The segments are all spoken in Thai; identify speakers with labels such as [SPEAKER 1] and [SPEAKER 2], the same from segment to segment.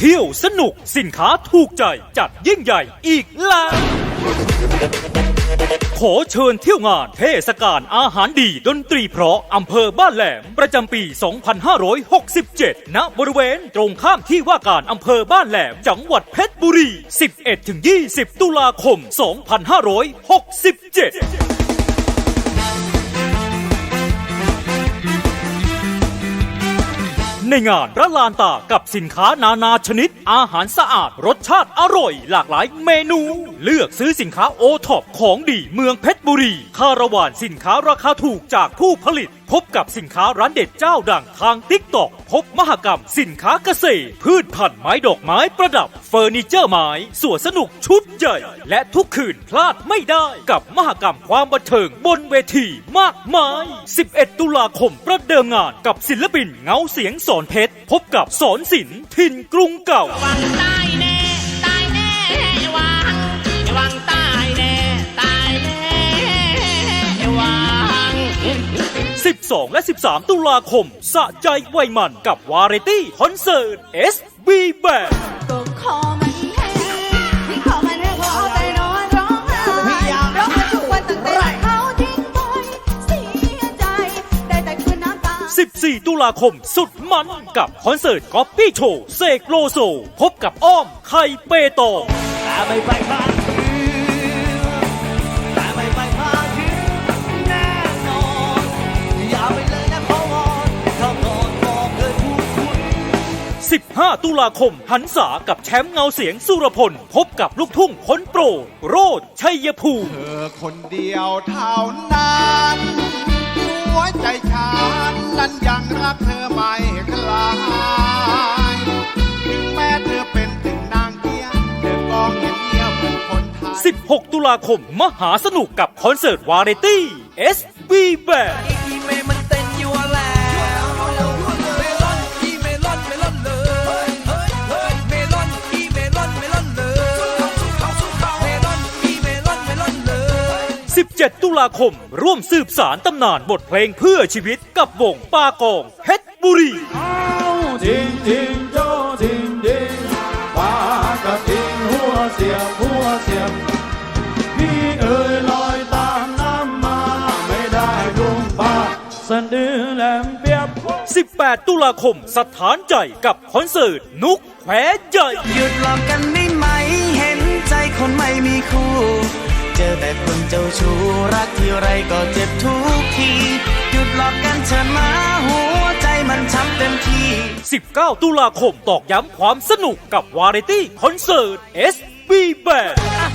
[SPEAKER 1] เที่ยวสนุกสินค้าถูกใจจัดยิ่งใหญ่อีกแล้ว ขอเชิญเที่ยวงานเทศกาลอาหารดีดนตรีเพราะอำเภอบ้านแหลม ประจำปี 2567 ณ บริเวณตรงข้ามที่ว่าการอำเภอบ้านแหลม จังหวัดเพชรบุรี 11-20 ตุลาคม 2567 ในงานระลานตากับสินค้านานาชนิด อาหารสะอาด รสชาติอร่อย หลากหลายเมนู เลือกซื้อสินค้าโอท็อปของดีเมืองเพชรบุรี คาราวานสินค้าราคาถูกจากผู้ผลิต พบกับสินค้าร้านเด็ดเจ้าดังทางติ๊กตอกพบมหกรรมสินค้าเกษตร พืชพันไม้ดอกไม้ประดับ เฟอร์นิเจอร์ไม้สวนสนุกชุดใหญ่ และทุกคืนพลาดไม่ได้กับมหกรรมความบันเทิงบนเวทีมากมาย 11 ตุลาคมประเดิมงานกับศิลปินเงาเสียงสอนเพชร พบกับสอนศิลป์ถิ่นกรุงเก่า 12 และ 13 ตุลาคม สะใจไวยมันกับวาไรตี้คอนเสิร์ต SB Band
[SPEAKER 2] สิบสี่ตา
[SPEAKER 1] 14 ตุลาคมสุดมันกับคอนเสิร์ตก๊อปปี้โชว์เสกโลโซ พบกับอ้อมไข่เปตอง
[SPEAKER 3] แต่ไม่ไปพาน
[SPEAKER 1] 15 ตุลาคม หันษากับแชมป์เงาเสียงสุรพล พบกับลูกทุ่งคนโปรดโรดชัยภูมิ
[SPEAKER 4] เธอคนเดียวเท่านั้นหัวใจฉันนั้นยังรักเธอไม่คลายถึงแม้เธอเป็นถึงนางเกียเธอก็เงียบเงียบๆเหมือนคนไทย
[SPEAKER 1] 16 ตุลาคม มหาสนุกกับคอนเสิร์ตวาไรตี้ SB Band 17 ตุลาคม ร่วมสืบสารตำนานบทเพลงเพื่อชีวิตกับวงปากองเพชรบุรี
[SPEAKER 5] ทิ้งทิ้งโจทิ้งทิ้งปากกระทิ้งหัวเสียบหัวเสียบพี่เอ๋ยลอยตามน้ำมาไม่ได้ดุมปากสะดือแหลมเปียบ
[SPEAKER 1] 18 ตุลาคมสถานใจกับคอนเสิร์ตนุกแผลใหญ่
[SPEAKER 3] หยุดหลอกกันได้ไหม เห็นใจคนไม่มีคู่ เจอแต่คนเจ้าชู้รักที่ไรก็เจ็บทุกที หยุดหลอกกันเถอะนะหัวใจมันช้ำเต็มที
[SPEAKER 1] 19 ตุลาคมตอกย้ำความสนุกกับวาไรตี้คอนเสิร์ต SB Band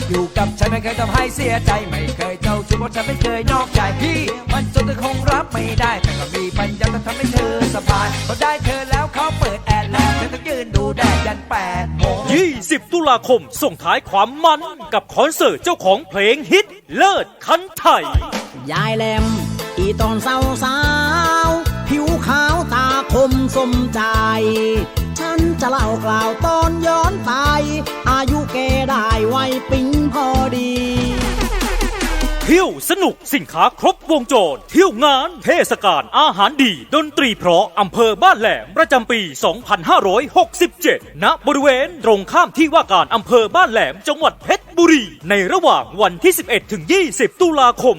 [SPEAKER 6] อยู่กับฉันไม่เคยทำให้เสียใจ ไม่เคยเจ้าชู้เพราะฉันไม่เคยนอกใจพี่ มันจนเธอคงรับไม่ได้ แต่ก็มีปัญญาจะทำให้เธอสบายพอได้เธอแล้วเขาเปิดแอร์แล้วเธอต้องยืนดูแดดยันแปดโมง
[SPEAKER 1] 20 ตุลาคม ส่งท้ายความมันกับคอนเสิร์ตเจ้าของเพลงฮิตเลิศคันไทย
[SPEAKER 7] ยายแหลม อีตอนสาวสาวผิวขาวตาคมสมใจ ฉันจะเล่ากล่าวตอนย้อนไป อายุแกได้ไวปิง
[SPEAKER 1] ที่ยวสนุกสินค้าครบวงจร เที่ยวงาน เทศกาลอาหารดี ดนตรีเพราะอำเภอบ้านแหลมประจำปี 2567 ณ บริเวณตรงข้ามที่ว่าการอำเภอบ้านแหลมจังหวัดเพชรบุรี ในระหว่างวันที่ 11 ถึง 20 ตุลาคม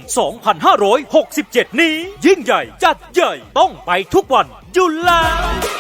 [SPEAKER 1] 2567 นี้ ยิ่งใหญ่จัดใหญ่ต้องไปทุกวันอยู่แล้ว